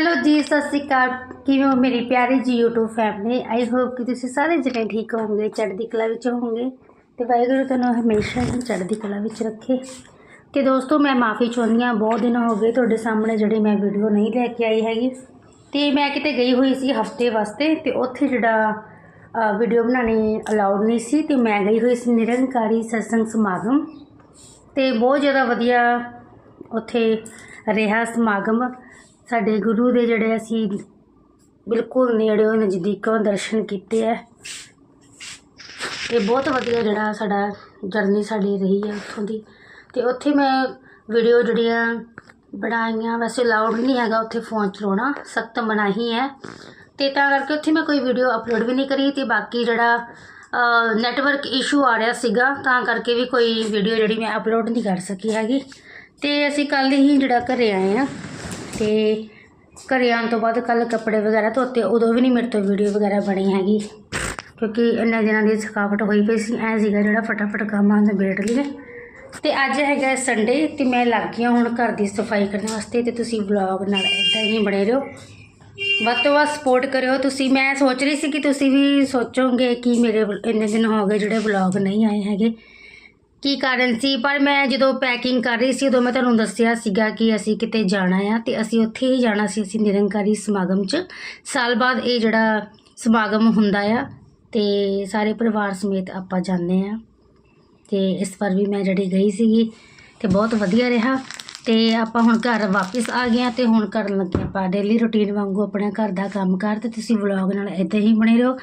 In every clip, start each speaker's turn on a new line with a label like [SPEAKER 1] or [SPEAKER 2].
[SPEAKER 1] Hello ਜੀ, ਸਤਿ ਸ਼੍ਰੀ ਅਕਾਲ। ਕਿਵੇਂ ਹੋ ਮੇਰੀ ਪਿਆਰੀ ਜੀ YouTube ਫੈਮਿਲੀ ਆਈ ਹੋਪ ਕਿ ਤੁਸੀਂ ਸਾਰੇ ਜਣੇ ਠੀਕ ਹੋਵੋਗੇ, ਚੜ੍ਹਦੀ ਕਲਾ ਵਿੱਚ ਹੋਵੋਗੇ ਤੇ ਵਾਹਿਗੁਰੂ ਤੁਹਾਨੂੰ ਹਮੇਸ਼ਾ ਹੀ ਚੜ੍ਹਦੀ ਕਲਾ ਵਿੱਚ ਰੱਖੇ। ਤੇ ਦੋਸਤੋ, ਮੈਂ ਮਾਫੀ ਚਾਹੁੰਦੀ ਹਾਂ, ਬਹੁਤ ਦਿਨ ਹੋ ਗਏ ਤੁਹਾਡੇ ਸਾਹਮਣੇ ਜਿਹੜੀ ਮੈਂ ਵੀਡੀਓ ਨਹੀਂ ਲੈ ਕੇ ਆਈ ਹੈਗੀ। ਤੇ ਮੈਂ ਕਿਤੇ ਗਈ ਹੋਈ ਸੀ ਹਫ਼ਤੇ ਵਾਸਤੇ ਤੇ ਉੱਥੇ ਜਿਹੜਾ ਵੀਡੀਓ ਬਣਾਉਣੀ ਅਲਾਉਡ ਨਹੀਂ ਸੀ ਤੇ ਮੈਂ ਗਈ ਹੋਈ ਸੀ ਨਿਰੰਕਾਰੀ ਸਤਸੰਗ ਸਮਾਗਮ। ਤੇ ਬਹੁਤ ਜ਼ਿਆਦਾ ਵਧੀਆ ਉੱਥੇ ਰਿਹਾ ਸਮਾਗਮ। ਸਾਡੇ ਗੁਰੂ ਦੇ ਜਿਹੜੇ ਅਸੀਂ ਬਿਲਕੁਲ ਨੇੜਿਓਂ ਨਜ਼ਦੀਕੋਂ ਦਰਸ਼ਨ ਕੀਤੇ ਹੈ ਇਹ ਬਹੁਤ ਵਧੀਆ ਜਿਹੜਾ ਸਾਡਾ ਜਰਨੀ ਸਾਡੀ ਰਹੀ ਹੈ ਉੱਥੋਂ ਦੀ। ਤੇ ਉੱਥੇ ਮੈਂ ਵੀਡੀਓ ਜਿਹੜੀਆਂ ਬਣਾਈਆਂ, ਵੈਸੇ ਅਲਾਉਡ ਨਹੀਂ ਹੈਗਾ ਉੱਥੇ ਫੋਨ ਚਲਾਉਣਾ, ਸਖਤ ਮਨਾਹੀ ਹੈ ਤੇ ਤਾਂ ਕਰਕੇ ਉੱਥੇ ਮੈਂ ਕੋਈ ਵੀਡੀਓ ਅਪਲੋਡ ਵੀ ਨਹੀਂ ਕਰੀ ਤੇ ਬਾਕੀ ਜਿਹੜਾ ਨੈਟਵਰਕ ਇਸ਼ੂ ਆ ਰਿਹਾ ਸੀਗਾ, ਤਾਂ ਕਰਕੇ ਵੀ ਕੋਈ ਵੀਡੀਓ ਜਿਹੜੀ ਮੈਂ ਅਪਲੋਡ ਨਹੀਂ ਕਰ ਸਕੀ ਹੈਗੀ। ਤੇ ਅਸੀਂ ਕੱਲ ਹੀ ਜਿਹੜਾ ਘਰੇ ਆਏ ਆ। ਤੇ ਘਰੇ ਆਉਣ ਤੋਂ ਬਾਅਦ ਕੱਲ ਕੱਪੜੇ ਵਗੈਰਾ ਧੋਤੇ, ਉਦੋਂ ਵੀ ਨਹੀਂ ਮੇਰੇ ਤੋਂ ਵੀਡੀਓ ਵਗੈਰਾ ਬਣੀ ਹੈਗੀ। ਕਿਉਂਕਿ ਇੰਨੇ ਦਿਨਾਂ ਦੀ ਥਕਾਵਟ ਹੋਈ ਪਈ ਸੀ, ਐ ਸੀਗਾ ਜਿਹੜਾ ਫਟਾਫਟ ਕੰਮ ਆਂ ਨਿਬੇੜ ਲਈਏ ਤੇ ਅੱਜ ਹੈਗਾ ਸੰਡੇ ਤੇ ਮੈਂ ਲੱਗ ਗਈ ਹਾਂ ਹੁਣ ਘਰ ਦੀ ਸਫ਼ਾਈ ਕਰਨ ਵਾਸਤੇ ਤੇ ਤੁਸੀਂ ਵਲੌਗ ਨਾਲ ਇਦਾਂ ਹੀ ਬਣੇ ਰਹੋ। ਵੱਧ ਤੋਂ ਵੱਧ ਸਪੋਰਟ ਕਰਿਓ। ਤੁਸੀਂ, ਮੈਂ ਸੋਚ ਰਹੀ ਸੀ ਕਿ ਤੁਸੀਂ ਵੀ ਸੋਚੋਗੇ ਕਿ ਮੇਰੇ ਇੰਨੇ ਦਿਨ ਹੋ ਗਏ ਜਿਹੜੇ ਵਲੌਗ ਨਹੀਂ ਆਏ ਹੈਗੇ। ਕੀ ਕਾਰਨ ਸੀ? ਪਰ ਮੈਂ ਜਦੋਂ ਪੈਕਿੰਗ ਕਰ ਰਹੀ ਸੀ, ਉਦੋਂ ਮੈਂ ਤੁਹਾਨੂੰ ਦੱਸਿਆ ਸੀਗਾ ਕਿ ਅਸੀਂ ਕਿਤੇ ਜਾਣਾ ਆ ਤੇ ਅਸੀਂ ਉੱਥੇ ਹੀ ਜਾਣਾ ਸੀ, ਅਸੀਂ ਨਿਰੰਕਾਰੀ ਸਮਾਗਮ 'ਚ। ਸਾਲ ਬਾਅਦ ਇਹ ਜਿਹੜਾ ਸਮਾਗਮ ਹੁੰਦਾ ਆ ਤੇ ਸਾਰੇ ਪਰਿਵਾਰ ਸਮੇਤ ਆਪਾਂ ਜਾਂਦੇ ਆ। ਤੇ ਇਸ ਵਾਰ ਵੀ ਮੈਂ ਜਿਹੜੀ ਗਈ ਸੀਗੀ ਤੇ ਬਹੁਤ ਵਧੀਆ ਰਿਹਾ। ਤੇ ਆਪਾਂ ਹੁਣ ਘਰ ਵਾਪਸ ਆ ਗਏ ਹਾਂ ਤੇ ਹੁਣ ਕਰਨ ਲੱਗੇ ਆਪਾਂ ਡੇਲੀ ਰੁਟੀਨ ਵਾਂਗੂ ਆਪਣੇ ਘਰ ਦਾ ਕੰਮ ਕਰ ਤੇ ਤੁਸੀਂ ਵਲੌਗ ਨਾਲ ਇਦਾਂ ਹੀ ਬਣੇ ਰਹੋ।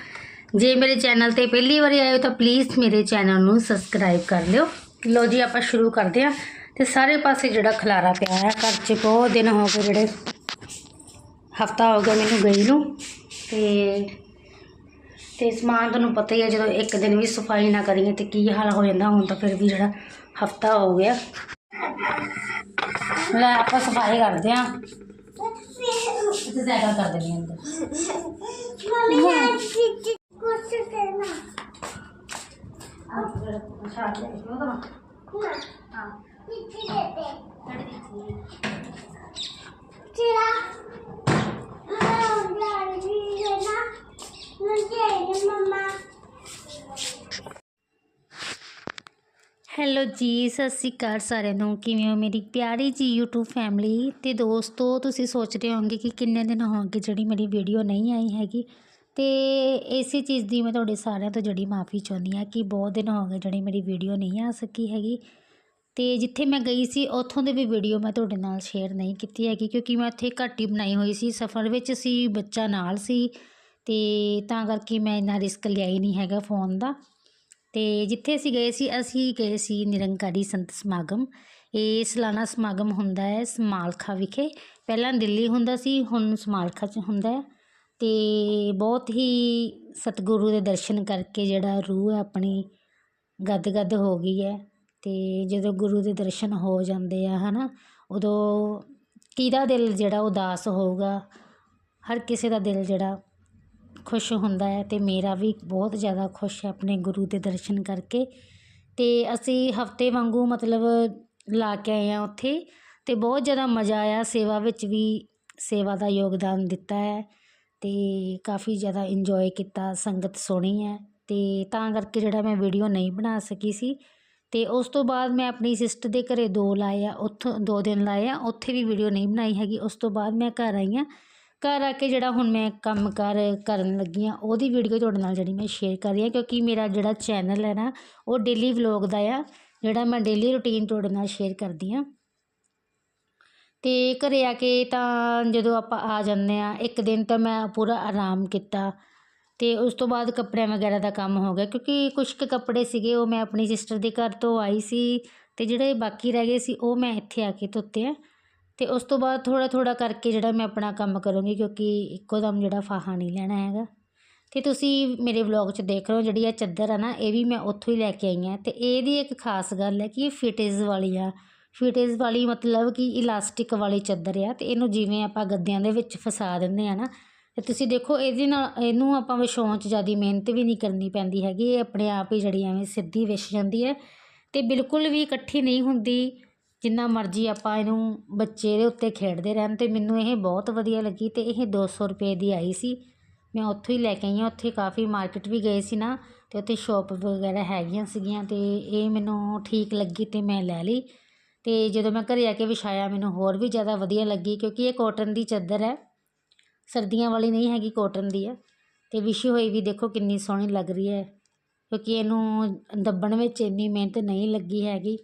[SPEAKER 1] ਜੇ ਮੇਰੇ ਚੈਨਲ ਤੇ ਪਹਿਲੀ ਵਾਰੀ ਆਏ ਹੋ ਤਾਂ ਪਲੀਜ਼ ਮੇਰੇ ਚੈਨਲ ਨੂੰ ਸਬਸਕ੍ਰਾਈਬ ਕਰ ਲਿਓ। ਲੋ ਜੀ ਆਪਾਂ ਸ਼ੁਰੂ ਕਰਦੇ ਹਾਂ। ਤੇ ਸਾਰੇ ਪਾਸੇ ਜਿਹੜਾ ਖਲਾਰਾ ਪਿਆ ਹੈ ਘਰ 'ਚ ਬਹੁਤ ਦਿਨ ਹੋ ਗਏ ਜਿਹੜੇ ਹਫਤਾ ਹੋ ਗਿਆ ਮੈਨੂੰ ਗਈ ਨੂੰ। ਤੇ ਤੇ ਸਮਾਨ ਤੁਹਾਨੂੰ ਪਤਾ ਹੀ ਹੈ ਜਦੋਂ ਇੱਕ ਦਿਨ ਵੀ ਸਫ਼ਾਈ ਨਾ ਕਰੀਏ ਤੇ ਕੀ ਹਾਲ ਹੋ ਜਾਂਦਾ ਹੁਣ ਤਾਂ ਫਿਰ ਵੀ ਜਿਹੜਾ ਹਫਤਾ ਹੋ ਗਿਆ। ਲੈ ਆਪਾਂ ਸਫ਼ਾਈ ਕਰਦੇ ਆਂ ਇੱਥੇ ਸਾਈਕਲ ਕਰ ਦਿੰਦੇ ਹਾਂ ਅੰਦਰ ਹੈਲੋ ਜੀ, ਸਤਿ ਸ਼੍ਰੀ ਅਕਾਲ ਸਾਰਿਆਂ ਨੂੰ। ਕਿਵੇਂ ਹੋ ਮੇਰੀ ਪਿਆਰੀ ਜੀ YouTube ਫੈਮਿਲੀ ਤੇ ਦੋਸਤੋ, ਤੁਸੀਂ ਸੋਚ ਰਹੇ ਹੋਵੋਗੇ ਕਿ ਕਿੰਨੇ ਦਿਨ ਹੋ ਗਏ ਜਿਹੜੀ ਮੇਰੀ ਵੀਡੀਓ ਨਹੀਂ ਆਈ ਹੈਗੀ। ਤੇ ਇਸੇ ਚੀਜ਼ ਦੀ ਮੈਂ ਤੁਹਾਡੇ ਸਾਰਿਆਂ ਤੋਂ ਜਿਹੜੀ ਮਾਫੀ ਚਾਹੁੰਦੀ ਹਾਂ ਕਿ ਬਹੁਤ ਦਿਨ ਹੋ ਗਏ ਜਿਹੜੀ ਮੇਰੀ ਵੀਡੀਓ ਨਹੀਂ ਆ ਸਕੀ ਹੈਗੀ। ਤੇ ਜਿੱਥੇ ਮੈਂ ਗਈ ਸੀ, ਉੱਥੋਂ ਦੀ ਵੀ ਵੀਡੀਓ ਮੈਂ ਤੁਹਾਡੇ ਨਾਲ ਸ਼ੇਅਰ ਨਹੀਂ ਕੀਤੀ ਹੈਗੀ ਕਿਉਂਕਿ ਮੈਂ ਉੱਥੇ ਘੱਟ ਹੀ ਬਣਾਈ ਹੋਈ ਸੀ, ਸਫ਼ਰ ਵਿੱਚ ਸੀ, ਬੱਚਾ ਨਾਲ ਸੀ ਤੇ ਤਾਂ ਕਰਕੇ ਮੈਂ ਇੰਨਾ ਰਿਸਕ ਲਿਆ ਹੀ ਨਹੀਂ ਹੈਗਾ ਫੋਨ ਦਾ। ਤੇ ਜਿੱਥੇ ਅਸੀਂ ਗਏ ਸੀ, ਅਸੀਂ ਗਏ ਸੀ ਨਿਰੰਕਾਰੀ ਸੰਤ ਸਮਾਗਮ। ਇਹ ਸਾਲਾਨਾ ਸਮਾਗਮ ਹੁੰਦਾ ਹੈ, ਸਮਾਲਖਾ ਵਿਖੇ। ਪਹਿਲਾਂ ਦਿੱਲੀ ਹੁੰਦਾ ਸੀ, ਹੁਣ ਸਮਾਲਖਾ 'ਚ ਹੁੰਦਾ ਹੈ। ਅਤੇ ਬਹੁਤ ਹੀ ਸਤਿਗੁਰੂ ਦੇ ਦਰਸ਼ਨ ਕਰਕੇ ਜਿਹੜਾ ਰੂਹ ਹੈ ਆਪਣੀ ਗਦ-ਗਦ ਹੋ ਗਈ ਹੈ ਅਤੇ ਜਦੋਂ ਗੁਰੂ ਦੇ ਦਰਸ਼ਨ ਹੋ ਜਾਂਦੇ ਆ ਹੈ ਨਾ ਉਦੋਂ ਕਿਹਦਾ ਦਿਲ ਜਿਹੜਾ ਉਦਾਸ ਹੋਊਗਾ? ਹਰ ਕਿਸੇ ਦਾ ਦਿਲ ਜਿਹੜਾ ਖੁਸ਼ ਹੁੰਦਾ ਹੈ ਅਤੇ ਮੇਰਾ ਵੀ ਬਹੁਤ ਜ਼ਿਆਦਾ ਖੁਸ਼ ਹੈ ਆਪਣੇ ਗੁਰੂ ਦੇ ਦਰਸ਼ਨ ਕਰਕੇ। ਅਤੇ ਅਸੀਂ ਹਫ਼ਤੇ ਵਾਂਗੂ ਮਤਲਬ ਲਾ ਕੇ ਆਏ ਹਾਂ ਉੱਥੇ ਅਤੇ ਬਹੁਤ ਜ਼ਿਆਦਾ ਮਜ਼ਾ ਆਇਆ, ਸੇਵਾ ਵਿੱਚ ਵੀ ਸੇਵਾ ਦਾ ਯੋਗਦਾਨ ਦਿੱਤਾ ਹੈ। ਅਤੇ ਕਾਫੀ ਜ਼ਿਆਦਾ ਇੰਜੋਏ ਕੀਤਾ, ਸੰਗਤ ਸੋਹਣੀ ਹੈ ਅਤੇ ਤਾਂ ਕਰਕੇ ਜਿਹੜਾ ਮੈਂ ਵੀਡੀਓ ਨਹੀਂ ਬਣਾ ਸਕੀ ਸੀ। ਅਤੇ ਉਸ ਤੋਂ ਬਾਅਦ ਮੈਂ ਆਪਣੀ ਸਿਸਟਰ ਦੇ ਘਰ ਦੋ ਲਾਏ ਆ, ਉੱਥੋਂ ਦੋ ਦਿਨ ਲਾਏ ਆ, ਉੱਥੇ ਵੀ ਵੀਡੀਓ ਨਹੀਂ ਬਣਾਈ ਹੈਗੀ। ਉਸ ਤੋਂ ਬਾਅਦ ਮੈਂ ਘਰ ਆਈ ਹਾਂ। ਘਰ ਆ ਕੇ ਜਿਹੜਾ ਹੁਣ ਮੈਂ ਕੰਮ ਕਾਰ ਕਰਨ ਲੱਗੀ ਹਾਂ, ਉਹਦੀ ਵੀਡੀਓ ਤੁਹਾਡੇ ਨਾਲ ਜਿਹੜੀ ਮੈਂ ਸ਼ੇਅਰ ਕਰ ਰਹੀ ਹਾਂ, ਕਿਉਂਕਿ ਮੇਰਾ ਜਿਹੜਾ ਚੈਨਲ ਹੈ ਨਾ, ਉਹ ਡੇਲੀ ਵਲੋਗ ਦਾ ਆ, ਜਿਹੜਾ ਮੈਂ ਡੇਲੀ ਰੂਟੀਨ ਤੁਹਾਡੇ ਨਾਲ ਸ਼ੇਅਰ ਕਰਦੀ ਹਾਂ। ਅਤੇ ਘਰ ਆ ਕੇ ਤਾਂ ਜਦੋਂ ਆਪਾਂ ਆ ਜਾਂਦੇ ਹਾਂ, ਇੱਕ ਦਿਨ ਤਾਂ ਮੈਂ ਪੂਰਾ ਆਰਾਮ ਕੀਤਾ ਅਤੇ ਉਸ ਤੋਂ ਬਾਅਦ ਕੱਪੜਿਆਂ ਵਗੈਰਾ ਦਾ ਕੰਮ ਹੋ ਗਿਆ, ਕਿਉਂਕਿ ਕੁਝ ਕੁ ਕੱਪੜੇ ਸੀਗੇ ਉਹ ਮੈਂ ਆਪਣੀ ਸਿਸਟਰ ਦੇ ਘਰ ਤੋਂ ਆਈ ਸੀ ਅਤੇ ਜਿਹੜੇ ਬਾਕੀ ਰਹਿ ਗਏ ਸੀ ਉਹ ਮੈਂ ਇੱਥੇ ਆ ਕੇ ਧੋਤੇ ਆ ਅਤੇ ਉਸ ਤੋਂ ਬਾਅਦ ਥੋੜ੍ਹਾ ਥੋੜ੍ਹਾ ਕਰਕੇ ਜਿਹੜਾ ਮੈਂ ਆਪਣਾ ਕੰਮ ਕਰੂੰਗੀ, ਕਿਉਂਕਿ ਇੱਕੋ ਦਮ ਜਿਹੜਾ ਫਾਹਾ ਨਹੀਂ ਲੈਣਾ ਹੈਗਾ। ਅਤੇ ਤੁਸੀਂ ਮੇਰੇ ਵਲੌਗ 'ਚ ਦੇਖ ਰਹੇ ਹੋ ਜਿਹੜੀ ਇਹ ਚੱਦਰ ਆ ਨਾ, ਇਹ ਵੀ ਮੈਂ ਉੱਥੋਂ ਹੀ ਲੈ ਕੇ ਆਈ ਹਾਂ ਅਤੇ ਇਹਦੀ ਇੱਕ ਖਾਸ ਗੱਲ ਹੈ ਕਿ ਇਹ ਫਿਟਿਜ਼ ਵਾਲੀ ਆ ਫਿਟੇਜ ਵਾਲੀ ਮਤਲਬ ਕਿ ਇਲਾਸਟਿਕ ਵਾਲੀ ਚਾਦਰ ਆ ਅਤੇ ਇਹਨੂੰ ਜਿਵੇਂ ਆਪਾਂ ਗੱਦਿਆਂ ਦੇ ਵਿੱਚ ਫਸਾ ਦਿੰਦੇ ਆ ਨਾ ਅਤੇ ਤੁਸੀਂ ਦੇਖੋ ਇਹਦੇ ਨਾਲ ਇਹਨੂੰ ਆਪਾਂ ਵਿਛਾਉਣ 'ਚ ਜ਼ਿਆਦਾ ਮਿਹਨਤ ਵੀ ਨਹੀਂ ਕਰਨੀ ਪੈਂਦੀ ਹੈਗੀ, ਇਹ ਆਪਣੇ ਆਪ ਹੀ ਜਿਹੜੀ ਐਵੇਂ ਸਿੱਧੀ ਵਿਛ ਜਾਂਦੀ ਹੈ ਅਤੇ ਬਿਲਕੁਲ ਵੀ ਇਕੱਠੀ ਨਹੀਂ ਹੁੰਦੀ, ਜਿੰਨਾ ਮਰਜ਼ੀ ਆਪਾਂ ਇਹਨੂੰ ਬੱਚੇ ਦੇ ਉੱਤੇ ਖੇਡਦੇ ਰਹਿਣ ਅਤੇ ਮੈਨੂੰ ਇਹ ਬਹੁਤ ਵਧੀਆ ਲੱਗੀ ਅਤੇ ਇਹ ਦੋ ਸੌ ਰੁਪਏ ਦੀ ਆਈ ਸੀ, ਮੈਂ ਉੱਥੋਂ ਹੀ ਲੈ ਕੇ ਆਈ ਹਾਂ, ਉੱਥੇ ਕਾਫੀ ਮਾਰਕੀਟ ਵੀ ਗਏ ਸੀ ਨਾ ਅਤੇ ਉੱਥੇ ਸ਼ੋਪ ਵਗੈਰਾ ਹੈਗੀਆਂ ਸੀਗੀਆਂ ਅਤੇ ਇਹ ਮੈਨੂੰ ਠੀਕ ਲੱਗੀ ਅਤੇ ਮੈਂ ਲੈ ਲਈ। ਅਤੇ ਜਦੋਂ ਮੈਂ ਘਰ ਆ ਕੇ ਵਿਛਾਇਆ, ਮੈਨੂੰ ਹੋਰ ਵੀ ਜ਼ਿਆਦਾ ਵਧੀਆ ਲੱਗੀ ਕਿਉਂਕਿ ਇਹ ਕੋਟਨ ਦੀ ਚਾਦਰ ਹੈ। ਸਰਦੀਆਂ ਵਾਲੀ ਨਹੀਂ ਹੈਗੀ ਕੋਟਨ ਦੀ ਹੈ ਅਤੇ ਵਿਛੀ ਹੋਈ ਵੀ ਦੇਖੋ ਕਿੰਨੀ ਸੋਹਣੀ ਲੱਗ ਰਹੀ ਹੈ। ਕਿਉਂਕਿ ਇਹਨੂੰ ਦੱਬਣ ਵਿੱਚ ਇੰਨੀ ਮਿਹਨਤ ਨਹੀਂ ਲੱਗੀ ਹੈਗੀ।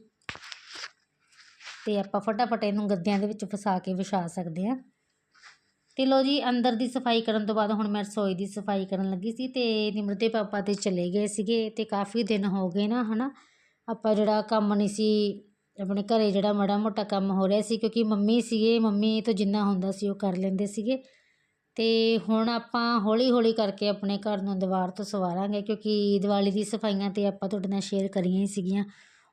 [SPEAKER 1] ਅਤੇ ਆਪਾਂ ਫਟਾਫਟ ਇਹਨੂੰ ਗੱਦਿਆਂ ਦੇ ਵਿੱਚ ਫਸਾ ਕੇ ਵਿਛਾ ਸਕਦੇ ਹਾਂ। ਤੇ ਲੋ ਜੀ, ਅੰਦਰ ਦੀ ਸਫ਼ਾਈ ਕਰਨ ਤੋਂ ਬਾਅਦ ਹੁਣ ਮੈਂ ਰਸੋਈ ਦੀ ਸਫ਼ਾਈ ਕਰਨ ਲੱਗੀ ਸੀ ਤੇ ਨਿਮਰ ਦੇ ਪਾਪਾ ਤੇ ਚਲੇ ਗਏ ਸੀਗੇ ਤੇ ਕਾਫੀ ਦਿਨ ਹੋ ਗਏ ਨਾ, ਹਨਾ। ਆਪਾਂ ਜਿਹੜਾ ਕੰਮ ਨਹੀਂ ਸੀ ਆਪਣੇ ਘਰ ਜਿਹੜਾ ਮਾੜਾ ਮੋਟਾ ਕੰਮ ਹੋ ਰਿਹਾ ਸੀ, ਕਿਉਂਕਿ ਮੰਮੀ ਸੀਗੇ, ਮੰਮੀ ਤੋਂ ਜਿੰਨਾ ਹੁੰਦਾ ਸੀ ਉਹ ਕਰ ਲੈਂਦੇ ਸੀਗੇ। ਅਤੇ ਹੁਣ ਆਪਾਂ ਹੌਲੀ ਹੌਲੀ ਕਰਕੇ ਆਪਣੇ ਘਰ ਨੂੰ ਦੀਵਾਰ ਤੋਂ ਸਵਾਰਾਂਗੇ, ਕਿਉਂਕਿ ਦੀਵਾਲੀ ਦੀ ਸਫਾਈਆਂ ਤਾਂ ਆਪਾਂ ਤੁਹਾਡੇ ਨਾਲ ਸ਼ੇਅਰ ਕਰੀਆਂ ਹੀ ਸੀਗੀਆਂ।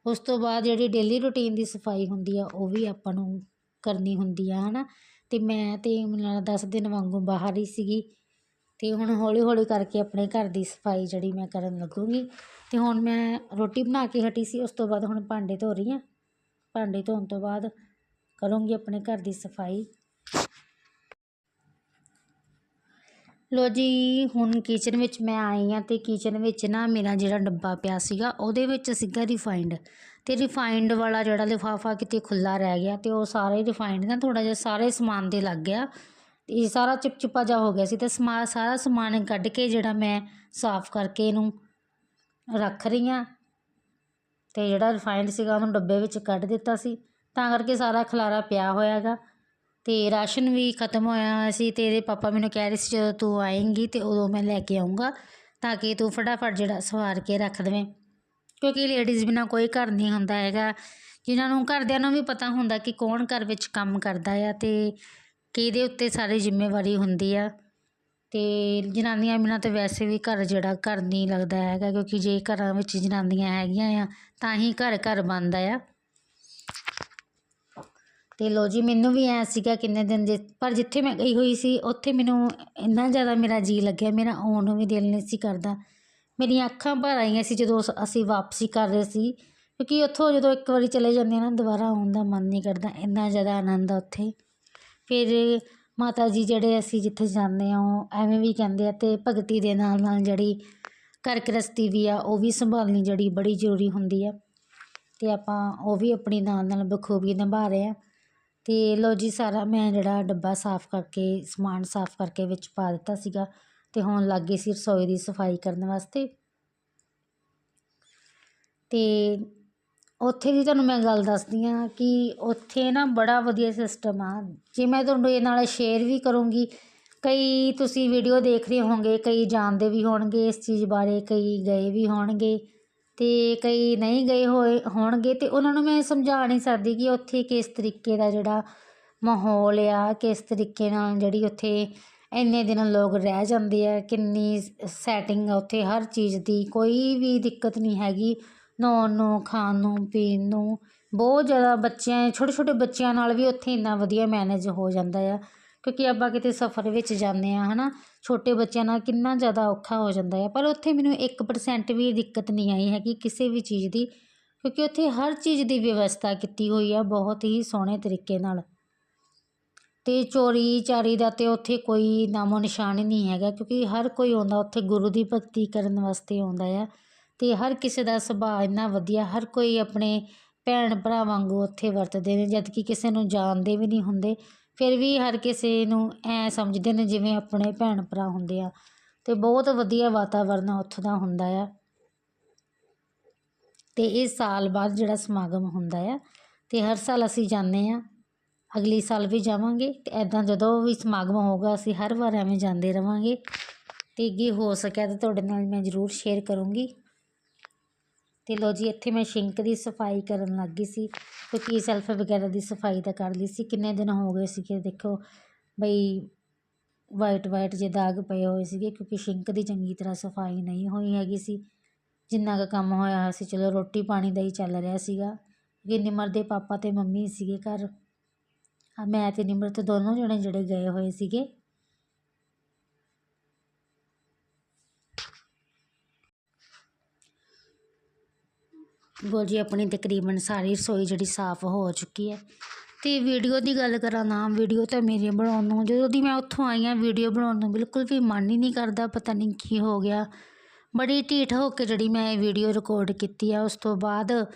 [SPEAKER 1] ਉਸ ਤੋਂ ਬਾਅਦ ਜਿਹੜੀ ਡੇਲੀ ਰੂਟੀਨ ਦੀ ਸਫ਼ਾਈ ਹੁੰਦੀ ਆ, ਉਹ ਵੀ ਆਪਾਂ ਨੂੰ ਕਰਨੀ ਹੁੰਦੀ ਆ, ਹਨਾ? ਅਤੇ ਮੈਂ ਤਾਂ ਮੈਨੂੰ ਲੱਗਦਾ 10 ਦਿਨ ਵਾਂਗੂ ਬਾਹਰ ਹੀ ਸੀਗੀ। ਅਤੇ ਹੁਣ ਹੌਲੀ ਹੌਲੀ ਕਰਕੇ ਆਪਣੇ ਘਰ ਦੀ ਸਫ਼ਾਈ ਜਿਹੜੀ ਮੈਂ ਕਰਨ ਲੱਗੂੰਗੀ। ਅਤੇ ਹੁਣ ਮੈਂ ਰੋਟੀ ਬਣਾ ਕੇ ਹਟੀ ਸੀ, ਉਸ ਤੋਂ ਬਾਅਦ ਹੁਣ ਭਾਂਡੇ ਧੋ ਰਹੀ ਹਾਂ ਭਾਂਡੇ ਧੋਣ ਤੋਂ ਬਾਅਦ ਕਰੂੰਗੀ ਆਪਣੇ ਘਰ ਦੀ ਸਫ਼ਾਈ। ਲੋ ਜੀ, ਹੁਣ ਕਿਚਨ ਵਿੱਚ ਮੈਂ ਆਈ ਹਾਂ ਤੇ ਕਿਚਨ ਵਿੱਚ ਨਾ ਮੇਰਾ ਜਿਹੜਾ ਡੱਬਾ ਪਿਆ ਸੀਗਾ, ਉਹਦੇ ਵਿੱਚ ਸੀਗਾ ਰਿਫਾਈਂਡ ਤੇ ਰਿਫਾਈਂਡ ਵਾਲਾ ਜਿਹੜਾ ਲਿਫਾਫਾ ਕਿਤੇ ਖੁੱਲਾ ਰਹਿ ਗਿਆ ਤੇ ਉਹ ਸਾਰੇ ਰਿਫਾਈਂਡ ਨਾ ਥੋੜਾ ਜਿਹਾ ਸਾਰੇ ਸਮਾਨ ਦੇ ਲੱਗ ਗਿਆ। ਤੇ ਇਹ ਸਾਰਾ ਚਿਪਚਿਪਾ ਜਾ ਹੋ ਗਿਆ ਸੀ ਤੇ ਸਮਾ, ਸਾਰਾ ਸਮਾਨ ਕੱਢ ਕੇ ਜਿਹੜਾ ਮੈਂ ਸਾਫ਼ ਕਰਕੇ ਇਹਨੂੰ ਰੱਖ ਰਹੀ ਹਾਂ। ਅਤੇ ਜਿਹੜਾ ਰਿਫਾਈਂਡ ਸੀਗਾ ਉਹਨੂੰ ਡੱਬੇ ਵਿੱਚ ਕੱਢ ਦਿੱਤਾ ਸੀ। ਤਾਂ ਕਰਕੇ ਸਾਰਾ ਖਲਾਰਾ ਪਿਆ ਹੋਇਆ ਹੈਗਾ ਅਤੇ ਰਾਸ਼ਨ ਵੀ ਖਤਮ ਹੋਇਆ ਹੋਇਆ ਸੀ ਅਤੇ ਇਹਦੇ ਪਾਪਾ ਮੈਨੂੰ ਕਹਿ ਰਹੇ ਸੀ, ਜਦੋਂ ਤੂੰ ਆਏਂਗੀ ਤੇ ਉਦੋਂ ਮੈਂ ਲੈ ਕੇ ਆਊਂਗਾ ਤਾਂ ਕਿ ਤੂੰ ਫਟਾਫਟ ਜਿਹੜਾ ਸਵਾਰ ਕੇ ਰੱਖ ਦੇਵੇਂ। ਕਿਉਂਕਿ ਲੇਡੀਜ਼ ਬਿਨਾਂ ਕੋਈ ਘਰ ਨਹੀਂ ਹੁੰਦਾ ਹੈਗਾ। ਜਿਨ੍ਹਾਂ ਨੂੰ ਘਰਦਿਆਂ ਨੂੰ ਵੀ ਪਤਾ ਹੁੰਦਾ ਕਿ ਕੌਣ ਘਰ ਵਿੱਚ ਕੰਮ ਕਰਦਾ ਆ ਅਤੇ ਕਿਹਦੇ ਉੱਤੇ ਸਾਰੀ ਜ਼ਿੰਮੇਵਾਰੀ ਹੁੰਦੀ ਆ। ਅਤੇ ਜਨਾਨੀਆਂ ਬਿਨਾਂ ਤਾਂ ਵੈਸੇ ਵੀ ਘਰ ਜਿਹੜਾ ਘਰ ਨਹੀਂ ਲੱਗਦਾ ਹੈਗਾ, ਕਿਉਂਕਿ ਜੇ ਘਰਾਂ ਵਿੱਚ ਜਨਾਨੀਆਂ ਹੈਗੀਆਂ ਆ, ਤਾਂ ਹੀ ਘਰ ਘਰ ਬਣਦਾ ਆ। ਅਤੇ ਲੋ ਜੀ, ਮੈਨੂੰ ਵੀ ਐਂ ਸੀਗਾ ਕਿੰਨੇ ਦਿਨ ਜੇ, ਪਰ ਜਿੱਥੇ ਮੈਂ ਗਈ ਹੋਈ ਸੀ, ਉੱਥੇ ਮੈਨੂੰ ਇੰਨਾ ਜ਼ਿਆਦਾ ਮੇਰਾ ਜੀ ਲੱਗਿਆ, ਮੇਰਾ ਆਉਣ ਨੂੰ ਵੀ ਦਿਲ ਨਹੀਂ ਸੀ ਕਰਦਾ। ਮੇਰੀਆਂ ਅੱਖਾਂ ਭਰ ਆਈਆਂ ਸੀ ਜਦੋਂ ਅਸੀਂ ਵਾਪਸੀ ਕਰ ਰਹੇ ਸੀ, ਕਿਉਂਕਿ ਉੱਥੋਂ ਜਦੋਂ ਇੱਕ ਵਾਰੀ ਚਲੇ ਜਾਂਦੇ ਆ ਨਾ, ਦੁਬਾਰਾ ਆਉਣ ਦਾ ਮਨ ਨਹੀਂ ਕਰਦਾ, ਇੰਨਾ ਜ਼ਿਆਦਾ ਆਨੰਦ ਆ ਉੱਥੇ। ਫਿਰ ਮਾਤਾ ਜੀ ਜਿਹੜੇ ਅਸੀਂ ਜਿੱਥੇ ਜਾਂਦੇ ਹਾਂ, ਉਹ ਐਵੇਂ ਵੀ ਕਹਿੰਦੇ ਆ ਅਤੇ ਭਗਤੀ ਦੇ ਨਾਲ ਨਾਲ ਜਿਹੜੀ ਘਰ ਗ੍ਰਸਤੀ ਵੀ ਆ, ਉਹ ਵੀ ਸੰਭਾਲਣੀ ਜਿਹੜੀ ਬੜੀ ਜ਼ਰੂਰੀ ਹੁੰਦੀ ਆ। ਅਤੇ ਆਪਾਂ ਉਹ ਵੀ ਆਪਣੀ ਨਾਲ ਨਾਲ ਬਖੂਬੀ ਨਿਭਾ ਰਹੇ ਹਾਂ ਅਤੇ ਲਓ ਜੀ, ਸਾਰਾ ਮੈਂ ਜਿਹੜਾ ਡੱਬਾ ਸਾਫ਼ ਕਰਕੇ, ਸਮਾਨ ਸਾਫ਼ ਕਰਕੇ ਵਿੱਚ ਪਾ ਦਿੱਤਾ ਸੀਗਾ ਅਤੇ ਹੁਣ ਲੱਗ ਗਈ ਸੀ ਰਸੋਈ ਦੀ ਸਫ਼ਾਈ ਕਰਨ ਵਾਸਤੇ। ਅਤੇ ਉੱਥੇ ਦੀ ਤੁਹਾਨੂੰ ਮੈਂ ਗੱਲ ਦੱਸਦੀ ਹਾਂ ਕਿ ਉੱਥੇ ਨਾ ਬੜਾ ਵਧੀਆ ਸਿਸਟਮ ਆ। ਜੇ ਮੈਂ ਤੁਹਾਨੂੰ ਇਹ ਨਾਲ ਸ਼ੇਅਰ ਵੀ ਕਰੂੰਗੀ, ਕਈ ਤੁਸੀਂ ਵੀਡੀਓ ਦੇਖ ਰਹੇ ਹੋਵੋਗੇ, ਕਈ ਜਾਣਦੇ ਵੀ ਹੋਣਗੇ ਇਸ ਚੀਜ਼ ਬਾਰੇ, ਕਈ ਗਏ ਵੀ ਹੋਣਗੇ ਅਤੇ ਕਈ ਨਹੀਂ ਗਏ ਹੋਏ ਹੋਣਗੇ ਅਤੇ ਉਹਨਾਂ ਨੂੰ ਮੈਂ ਸਮਝਾ ਨਹੀਂ ਸਕਦੀ ਕਿ ਉੱਥੇ ਕਿਸ ਤਰੀਕੇ ਦਾ ਜਿਹੜਾ ਮਾਹੌਲ ਆ, ਕਿਸ ਤਰੀਕੇ ਨਾਲ ਜਿਹੜੀ ਉੱਥੇ ਇੰਨੇ ਦਿਨ ਲੋਕ ਰਹਿ ਜਾਂਦੇ ਆ, ਕਿੰਨੀ ਸੈਟਿੰਗ ਆ ਉੱਥੇ ਹਰ ਚੀਜ਼ ਦੀ, ਕੋਈ ਵੀ ਦਿੱਕਤ ਨਹੀਂ ਹੈਗੀ। ਨਹਾਉਣ ਨੂੰ ਖਾਣ ਨੂੰ ਪੀਣ ਨੂੰ ਬਹੁਤ ਜ਼ਿਆਦਾ ਬੱਚਿਆਂ ਛੋਟੇ ਛੋਟੇ ਬੱਚਿਆਂ ਨਾਲ ਵੀ ਉੱਥੇ ਇੰਨਾ ਵਧੀਆ ਮੈਨੇਜ ਹੋ ਜਾਂਦਾ ਆ, ਕਿਉਂਕਿ ਆਪਾਂ ਕਿਤੇ ਸਫ਼ਰ ਵਿੱਚ ਜਾਂਦੇ ਹਾਂ ਹੈ ਨਾ ਛੋਟੇ ਬੱਚਿਆਂ ਨਾਲ ਕਿੰਨਾ ਜ਼ਿਆਦਾ ਔਖਾ ਹੋ ਜਾਂਦਾ ਆ, ਪਰ ਉੱਥੇ ਮੈਨੂੰ ਇੱਕ ਪਰਸੈਂਟ ਵੀ ਦਿੱਕਤ ਨਹੀਂ ਆਈ ਹੈਗੀ ਕਿਸੇ ਵੀ ਚੀਜ਼ ਦੀ, ਕਿਉਂਕਿ ਉੱਥੇ ਹਰ ਚੀਜ਼ ਦੀ ਵਿਵਸਥਾ ਕੀਤੀ ਹੋਈ ਆ ਬਹੁਤ ਹੀ ਸੋਹਣੇ ਤਰੀਕੇ ਨਾਲ। ਅਤੇ ਚੋਰੀ, ਚਾਰੀ ਦਾ ਤਾਂ ਉੱਥੇ ਕੋਈ ਨਾਮੋ ਨਿਸ਼ਾਨ ਹੀ ਨਹੀਂ ਹੈਗਾ, ਕਿਉਂਕਿ ਹਰ ਕੋਈ ਆਉਂਦਾ, ਉੱਥੇ ਗੁਰੂ ਦੀ ਭਗਤੀ ਕਰਨ ਵਾਸਤੇ ਆਉਂਦਾ ਆ। ਅਤੇ ਹਰ ਕਿਸੇ ਦਾ ਸੁਭਾਅ ਇੰਨਾ ਵਧੀਆ, ਹਰ ਕੋਈ ਆਪਣੇ ਭੈਣ ਭਰਾ ਵਾਂਗੂ ਉੱਥੇ ਵਰਤਦੇ ਨੇ, ਜਦ ਕਿ ਕਿਸੇ ਨੂੰ ਜਾਣਦੇ ਵੀ ਨਹੀਂ ਹੁੰਦੇ। ਫਿਰ ਵੀ ਹਰ ਕਿਸੇ ਨੂੰ ਐਂ ਸਮਝਦੇ ਨੇ ਜਿਵੇਂ ਆਪਣੇ ਭੈਣ ਭਰਾ ਹੁੰਦੇ ਆ। ਅਤੇ ਬਹੁਤ ਵਧੀਆ ਵਾਤਾਵਰਨ ਉੱਥੋਂ ਦਾ ਹੁੰਦਾ ਆ। ਅਤੇ ਇਹ ਸਾਲ ਬਾਅਦ ਜਿਹੜਾ ਸਮਾਗਮ ਹੁੰਦਾ ਆ ਅਤੇ ਹਰ ਸਾਲ ਅਸੀਂ ਜਾਂਦੇ ਹਾਂ ਅਗਲੀ ਸਾਲ ਵੀ ਜਾਵਾਂਗੇ ਅਤੇ ਐਦਾਂ ਜਦੋਂ ਵੀ ਸਮਾਗਮ ਹੋਊਗਾ, ਅਸੀਂ ਹਰ ਵਾਰ ਐਵੇਂ ਜਾਂਦੇ ਰਵਾਂਗੇ। ਅਤੇ ਅੱਗੇ ਹੋ ਸਕਿਆ ਤਾਂ ਤੁਹਾਡੇ ਨਾਲ ਮੈਂ ਜ਼ਰੂਰ ਸ਼ੇਅਰ ਕਰੂੰਗੀ। ਅਤੇ ਲਓ ਜੀ, ਇੱਥੇ ਮੈਂ ਸ਼ਿੰਕ ਦੀ ਸਫ਼ਾਈ ਕਰਨ ਲੱਗ ਗਈ ਸੀ ਕਿਉਂਕਿ ਸੈਲਫ ਵਗੈਰਾ ਦੀ ਸਫ਼ਾਈ ਤਾਂ ਕਰ ਲਈ ਸੀ। ਕਿੰਨੇ ਦਿਨ ਹੋ ਗਏ ਸੀਗੇ, ਦੇਖੋ ਬਈ ਵਾਈਟ ਵਾਈਟ ਜੇ ਦਾਗ ਪਏ ਹੋਏ ਸੀਗੇ, ਕਿਉਂਕਿ ਸ਼ਿੰਕ ਦੀ ਚੰਗੀ ਤਰ੍ਹਾਂ ਸਫ਼ਾਈ ਨਹੀਂ ਹੋਈ ਹੈਗੀ ਸੀ। ਜਿੰਨਾ ਕੁ ਕੰਮ ਹੋਇਆ ਹੋਇਆ ਸੀ, ਚਲੋ ਰੋਟੀ ਪਾਣੀ ਦਾ ਹੀ ਚੱਲ ਰਿਹਾ ਸੀਗਾ। ਕਿ ਨਿਮਰ ਦੇ ਪਾਪਾ ਅਤੇ ਮੰਮੀ ਸੀਗੇ ਘਰ। ਮੈਂ ਅਤੇ ਨਿਮਰਤ ਦੋਨੋਂ ਜਣੇ ਜਿਹੜੇ ਗਏ ਹੋਏ ਸੀਗੇ। ਬਿਲਕੁਲ ਜੀ, ਆਪਣੀ ਤਕਰੀਬਨ ਸਾਰੀ ਰਸੋਈ ਜਿਹੜੀ ਸਾਫ਼ ਹੋ ਚੁੱਕੀ ਹੈ। ਅਤੇ ਵੀਡੀਓ ਦੀ ਗੱਲ ਕਰਾਂ ਨਾ, ਵੀਡੀਓ ਤਾਂ ਮੇਰੀ ਬਣਾਉਣ ਨੂੰ, ਜਦੋਂ ਦੀ ਮੈਂ ਉੱਥੋਂ ਆਈ ਹਾਂ, ਵੀਡੀਓ ਬਣਾਉਣ ਨੂੰ ਬਿਲਕੁਲ ਵੀ ਮਨ ਹੀ ਨਹੀਂ ਕਰਦਾ, ਪਤਾ ਨਹੀਂ ਕੀ ਹੋ ਗਿਆ। ਬੜੀ ਢੀਠ ਹੋ ਕੇ ਜਿਹੜੀ ਮੈਂ ਇਹ ਵੀਡੀਓ ਰਿਕਾਰਡ ਕੀਤੀ ਆ, ਉਸ ਤੋਂ ਬਾਅਦ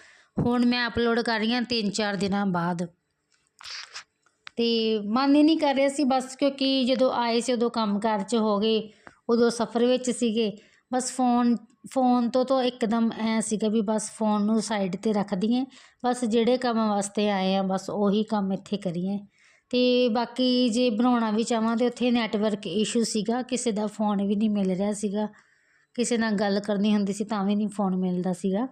[SPEAKER 1] ਹੁਣ ਮੈਂ ਅਪਲੋਡ ਕਰ ਰਹੀ ਹਾਂ ਤਿੰਨ ਚਾਰ ਦਿਨਾਂ ਬਾਅਦ। ਅਤੇ ਮਨ ਹੀ ਨਹੀਂ ਕਰ ਰਿਹਾ ਸੀ, ਬਸ ਕਿਉਂਕਿ ਜਦੋਂ ਆਏ ਸੀ, ਉਦੋਂ ਕੰਮ ਕਾਰ 'ਚ ਹੋ ਗਏ, ਉਦੋਂ ਸਫ਼ਰ ਵਿੱਚ ਸੀਗੇ, ਬਸ ਫੋਨ ਫੋਨ ਤੋਂ ਤਾਂ ਇੱਕਦਮ ਐਂ ਸੀਗਾ ਵੀ ਬਸ ਫੋਨ ਨੂੰ ਸਾਈਡ 'ਤੇ ਰੱਖ ਦਈਏ ਬਸ ਜਿਹੜੇ ਕੰਮ ਵਾਸਤੇ ਆਏ ਹਾਂ ਬਸ ਉਹੀ ਕੰਮ ਇੱਥੇ ਕਰੀਏ। ਅਤੇ ਬਾਕੀ ਜੇ ਬਣਾਉਣਾ ਵੀ ਚਾਹਵਾਂ ਤਾਂ ਉੱਥੇ ਨੈਟਵਰਕ ਇਸ਼ੂ ਸੀਗਾ, ਕਿਸੇ ਦਾ ਫੋਨ ਵੀ ਨਹੀਂ ਮਿਲ ਰਿਹਾ ਸੀਗਾ। ਕਿਸੇ ਨਾਲ ਗੱਲ ਕਰਨੀ ਹੁੰਦੀ ਸੀ ਤਾਂ ਵੀ ਨਹੀਂ ਫੋਨ ਮਿਲਦਾ ਸੀਗਾ।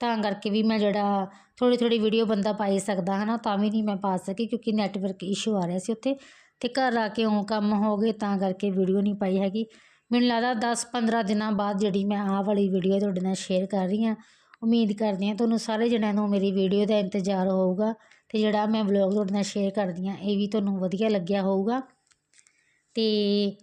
[SPEAKER 1] ਤਾਂ ਕਰਕੇ ਵੀ ਮੈਂ ਜਿਹੜਾ ਥੋੜ੍ਹੀ ਥੋੜ੍ਹੀ ਵੀਡੀਓ ਬੰਦਾ ਪਾ ਸਕਦਾ ਹੈ ਨਾ ਤਾਂ ਵੀ ਨਹੀਂ ਮੈਂ ਪਾ ਸਕੀ ਕਿਉਂਕਿ ਨੈਟਵਰਕ ਇਸ਼ੂ ਆ ਰਿਹਾ ਸੀ ਉੱਥੇ। ਅਤੇ ਘਰ ਆ ਕੇ ਉਹ ਕੰਮ ਹੋ ਗਏ ਤਾਂ ਕਰਕੇ ਵੀਡੀਓ ਨਹੀਂ ਪਾਈ ਹੈਗੀ। ਮੈਨੂੰ ਲੱਗਦਾ 10 15 ਦਿਨਾਂ ਬਾਅਦ ਜਿਹੜੀ ਮੈਂ ਆਹ ਵਾਲੀ ਵੀਡੀਓ ਤੁਹਾਡੇ ਨਾਲ ਸ਼ੇਅਰ ਕਰ ਰਹੀ ਹਾਂ, ਉਮੀਦ ਕਰਦੀ ਹਾਂ ਤੁਹਾਨੂੰ ਸਾਰੇ ਜਣਿਆਂ ਨੂੰ ਮੇਰੀ ਵੀਡੀਓ ਦਾ ਇੰਤਜ਼ਾਰ ਹੋਊਗਾ ਅਤੇ ਜਿਹੜਾ ਮੈਂ ਵਲੌਗ ਤੁਹਾਡੇ ਨਾਲ ਸ਼ੇਅਰ ਕਰਦੀ ਹਾਂ, ਇਹ ਵੀ ਤੁਹਾਨੂੰ ਵਧੀਆ ਲੱਗਿਆ ਹੋਊਗਾ। ਅਤੇ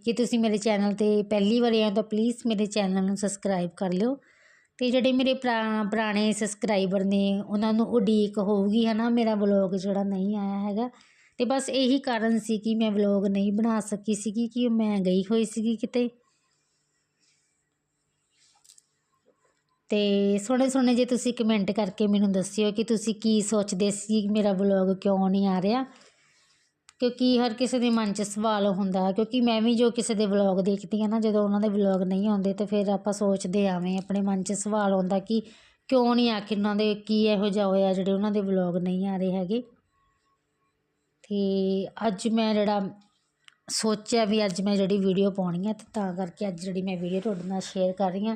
[SPEAKER 1] ਜੇ ਤੁਸੀਂ ਮੇਰੇ ਚੈਨਲ 'ਤੇ ਪਹਿਲੀ ਵਾਰ ਆਏ ਤਾਂ ਪਲੀਜ਼ ਮੇਰੇ ਚੈਨਲ ਨੂੰ ਸਬਸਕ੍ਰਾਈਬ ਕਰ ਲਿਓ ਅਤੇ ਜਿਹੜੇ ਮੇਰੇ ਪੁਰਾ ਪੁਰਾਣੇ ਸਬਸਕ੍ਰਾਈਬਰ ਨੇ, ਉਹਨਾਂ ਨੂੰ ਉਡੀਕ ਹੋਊਗੀ ਹੈ ਨਾ ਮੇਰਾ ਵਲੌਗ ਜਿਹੜਾ ਨਹੀਂ ਆਇਆ ਹੈਗਾ। ਅਤੇ ਬਸ ਇਹੀ ਕਾਰਨ ਸੀ ਕਿ ਮੈਂ ਵਲੌਗ ਨਹੀਂ ਬਣਾ ਸਕੀ ਸੀਗੀ ਕਿ ਮੈਂ ਗਈ ਹੋਈ ਸੀਗੀ ਕਿਤੇ। ਅਤੇ ਸੋਹਣੇ ਸੋਹਣੇ ਜੇ ਤੁਸੀਂ ਕਮੈਂਟ ਕਰਕੇ ਮੈਨੂੰ ਦੱਸਿਓ ਕਿ ਤੁਸੀਂ ਕੀ ਸੋਚਦੇ ਸੀ ਮੇਰਾ ਵਲੋਗ ਕਿਉਂ ਨਹੀਂ ਆ ਰਿਹਾ। ਕਿਉਂਕਿ ਹਰ ਕਿਸੇ ਦੇ ਮਨ 'ਚ ਸਵਾਲ ਹੁੰਦਾ, ਕਿਉਂਕਿ ਮੈਂ ਵੀ ਜੋ ਕਿਸੇ ਦੇ ਵਲੋਗ ਦੇਖਦੀ ਹਾਂ ਨਾ, ਜਦੋਂ ਉਹਨਾਂ ਦੇ ਵਲੋਗ ਨਹੀਂ ਆਉਂਦੇ ਤਾਂ ਫਿਰ ਆਪਾਂ ਸੋਚਦੇ ਆਵੇਂ, ਆਪਣੇ ਮਨ 'ਚ ਸਵਾਲ ਆਉਂਦਾ ਕਿ ਕਿਉਂ ਨਹੀਂ ਆਖਿਰ ਉਹਨਾਂ ਦੇ ਕੀ ਇਹੋ ਜਿਹਾ ਹੋਇਆ ਜਿਹੜੇ ਉਹਨਾਂ ਦੇ ਵਲੌਗ ਨਹੀਂ ਆ ਰਹੇ ਹੈਗੇ। ਅਤੇ ਅੱਜ ਮੈਂ ਜਿਹੜਾ ਸੋਚਿਆ ਵੀ ਅੱਜ ਮੈਂ ਜਿਹੜੀ ਵੀਡੀਓ ਪਾਉਣੀ ਹੈ ਅਤੇ ਤਾਂ ਕਰਕੇ ਅੱਜ ਜਿਹੜੀ ਮੈਂ ਵੀਡੀਓ ਤੁਹਾਡੇ ਨਾਲ ਸ਼ੇਅਰ ਕਰ ਰਹੀ ਹਾਂ।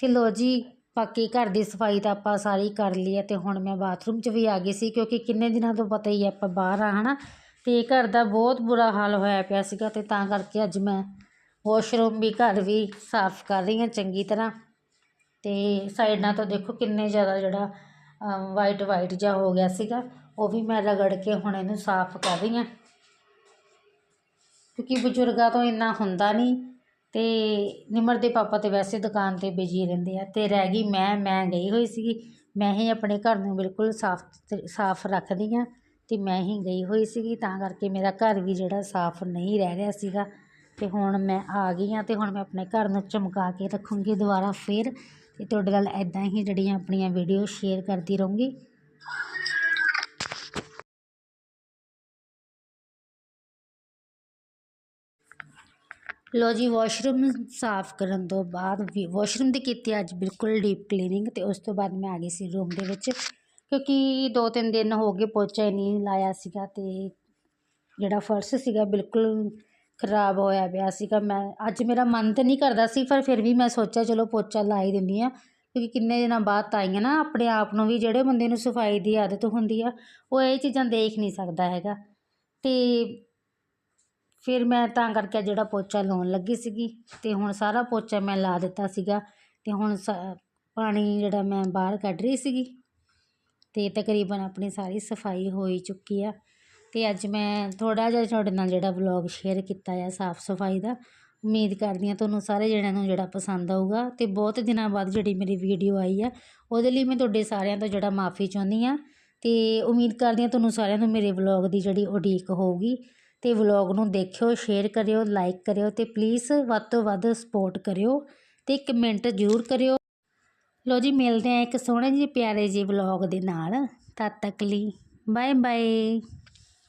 [SPEAKER 1] ਅਤੇ ਲੋ ਜੀ, ਬਾਕੀ ਘਰ ਦੀ ਸਫ਼ਾਈ ਤਾਂ ਆਪਾਂ ਸਾਰੀ ਕਰ ਲਈ ਹੈ ਅਤੇ ਹੁਣ ਮੈਂ ਬਾਥਰੂਮ 'ਚ ਵੀ ਆ ਗਈ ਸੀ ਕਿਉਂਕਿ ਕਿੰਨੇ ਦਿਨਾਂ ਤੋਂ ਪਤਾ ਹੀ ਹੈ ਆਪਾਂ ਬਾਹਰ ਆ ਹੈ ਨਾ ਅਤੇ ਘਰ ਦਾ ਬਹੁਤ ਬੁਰਾ ਹਾਲ ਹੋਇਆ ਪਿਆ ਸੀਗਾ ਅਤੇ ਤਾਂ ਕਰਕੇ ਅੱਜ ਮੈਂ ਵਾਸ਼ਰੂਮ ਵੀ, ਘਰ ਵੀ ਸਾਫ਼ ਕਰ ਰਹੀ ਹਾਂ ਚੰਗੀ ਤਰ੍ਹਾਂ। ਅਤੇ ਸਾਈਡਾਂ ਤੋਂ ਦੇਖੋ ਕਿੰਨੇ ਜ਼ਿਆਦਾ ਜਿਹੜਾ ਵਾਈਟ ਵਾਈਟ ਜਿਹਾ ਹੋ ਗਿਆ ਸੀਗਾ, ਉਹ ਵੀ ਮੈਂ ਰਗੜ ਕੇ ਹੁਣ ਇਹਨੂੰ ਸਾਫ਼ ਕਰ ਰਹੀ ਹਾਂ। ਕਿਉਂਕਿ ਬਜ਼ੁਰਗਾਂ ਤੋਂ ਇੰਨਾ ਹੁੰਦਾ ਨਹੀਂ ਅਤੇ ਨਿਮਰ ਦੇ ਪਾਪਾ ਤਾਂ ਵੈਸੇ ਦੁਕਾਨ 'ਤੇ ਬਿਜ਼ੀ ਰਹਿੰਦੇ ਆ ਅਤੇ ਰਹਿ ਗਈ ਮੈਂ ਮੈਂ ਗਈ ਹੋਈ ਸੀਗੀ। ਮੈਂ ਹੀ ਆਪਣੇ ਘਰ ਨੂੰ ਬਿਲਕੁਲ ਸਾਫ਼ ਸਾਫ਼ ਰੱਖਦੀ ਹਾਂ ਅਤੇ ਮੈਂ ਹੀ ਗਈ ਹੋਈ ਸੀਗੀ ਤਾਂ ਕਰਕੇ ਮੇਰਾ ਘਰ ਵੀ ਜਿਹੜਾ ਸਾਫ਼ ਨਹੀਂ ਰਹਿ ਰਿਹਾ ਸੀਗਾ। ਅਤੇ ਹੁਣ ਮੈਂ ਆ ਗਈ ਹਾਂ ਅਤੇ ਹੁਣ ਮੈਂ ਆਪਣੇ ਘਰ ਨੂੰ ਚਮਕਾ ਕੇ ਰੱਖੂੰਗੀ ਦੁਬਾਰਾ ਫਿਰ। ਅਤੇ ਤੁਹਾਡੇ ਨਾਲ ਇੱਦਾਂ ਹੀ ਜਿਹੜੀਆਂ ਆਪਣੀਆਂ ਵੀਡੀਓ ਸ਼ੇਅਰ ਕਰਦੀ ਰਹੂੰਗੀ। ਲੋ ਜੀ ਵਾਸ਼ਰੂਮ ਸਾਫ਼ ਕਰਨ ਤੋਂ ਬਾਅਦ ਵੀ ਵਾਸ਼ਰੂਮ ਦੀ ਕੀਤੀ ਅੱਜ ਬਿਲਕੁਲ ਡੀਪ ਕਲੀਨਿੰਗ ਅਤੇ ਉਸ ਤੋਂ ਬਾਅਦ ਮੈਂ ਆ ਗਈ ਸੀ ਰੂਮ ਦੇ ਵਿੱਚ, ਕਿਉਂਕਿ ਦੋ ਤਿੰਨ ਦਿਨ ਹੋ ਗਏ ਪੋਚਾ ਹੀ ਨਹੀਂ ਲਾਇਆ ਸੀਗਾ ਅਤੇ ਜਿਹੜਾ ਫਰਸ਼ ਸੀਗਾ ਬਿਲਕੁਲ ਖਰਾਬ ਹੋਇਆ ਪਿਆ ਸੀਗਾ। ਮੈਂ, ਅੱਜ ਮੇਰਾ ਮਨ ਤਾਂ ਨਹੀਂ ਕਰਦਾ ਸੀ, ਪਰ ਫਿਰ ਵੀ ਮੈਂ ਸੋਚਿਆ ਚਲੋ ਪੋਚਾ ਲਾ ਹੀ ਦਿੰਦੀ ਹਾਂ, ਕਿਉਂਕਿ ਕਿੰਨੇ ਦਿਨਾਂ ਬਾਅਦ ਤਾਂ ਆਈਆਂ ਨਾ, ਆਪਣੇ ਆਪ ਨੂੰ ਵੀ ਜਿਹੜੇ ਬੰਦੇ ਨੂੰ ਸਫ਼ਾਈ ਦੀ ਆਦਤ ਹੁੰਦੀ ਆ, ਉਹ ਇਹ ਚੀਜ਼ਾਂ ਦੇਖ ਨਹੀਂ ਸਕਦਾ ਹੈਗਾ। ਅਤੇ ਫਿਰ ਮੈਂ ਤਾਂ ਕਰਕੇ ਜਿਹੜਾ ਪੋਚਾ ਲਾਉਣ ਲੱਗੀ ਸੀਗੀ ਅਤੇ ਹੁਣ ਸਾਰਾ ਪੋਚਾ ਮੈਂ ਲਾ ਦਿੱਤਾ ਸੀਗਾ ਅਤੇ ਹੁਣ ਸ, ਪਾਣੀ ਜਿਹੜਾ ਮੈਂ ਬਾਹਰ ਕੱਢ ਰਹੀ ਸੀਗੀ ਅਤੇ ਤਕਰੀਬਨ ਆਪਣੀ ਸਾਰੀ ਸਫ਼ਾਈ ਹੋਈ ਚੁੱਕੀ ਆ। ਅਤੇ ਅੱਜ ਮੈਂ ਥੋੜ੍ਹਾ ਜਿਹਾ ਤੁਹਾਡੇ ਨਾਲ ਜਿਹੜਾ ਵਲੋਗ ਸ਼ੇਅਰ ਕੀਤਾ ਆ ਸਾਫ਼ ਸਫ਼ਾਈ ਦਾ, ਉਮੀਦ ਕਰਦੀ ਹਾਂ ਤੁਹਾਨੂੰ ਸਾਰੇ ਜਣਿਆਂ ਨੂੰ ਜਿਹੜਾ ਪਸੰਦ ਆਊਗਾ ਅਤੇ ਬਹੁਤ ਦਿਨਾਂ ਬਾਅਦ ਜਿਹੜੀ ਮੇਰੀ ਵੀਡੀਓ ਆਈ ਆ, ਉਹਦੇ ਲਈ ਮੈਂ ਤੁਹਾਡੇ ਸਾਰਿਆਂ ਤੋਂ ਜਿਹੜਾ ਮਾਫ਼ੀ ਚਾਹੁੰਦੀ ਹਾਂ ਅਤੇ ਉਮੀਦ ਕਰਦੀ ਹਾਂ ਤੁਹਾਨੂੰ ਸਾਰਿਆਂ ਨੂੰ ਮੇਰੇ ਵਲੋਗ ਦੀ ਜਿਹੜੀ ਉਡੀਕ ਹੋਊਗੀ। ਅਤੇ ਵਲੋਗ ਨੂੰ ਦੇਖਿਓ ਸ਼ੇਅਰ ਕਰਿਓ ਲਾਈਕ ਕਰਿਓ ਅਤੇ ਪਲੀਜ਼ ਵੱਧ ਤੋਂ ਵੱਧ ਸਪੋਰਟ ਕਰਿਓ ਅਤੇ ਕਮੈਂਟ ਜ਼ਰੂਰ ਕਰਿਓ। ਲੋ ਜੀ, ਮਿਲਦੇ ਆ ਇੱਕ ਸੋਹਣੇ ਜਿਹੇ ਪਿਆਰੇ ਜਿਹੇ ਵਲੋਗ ਦੇ ਨਾਲ। ਤਦ ਤੱਕ ਲਈ ਬਾਏ ਬਾਏ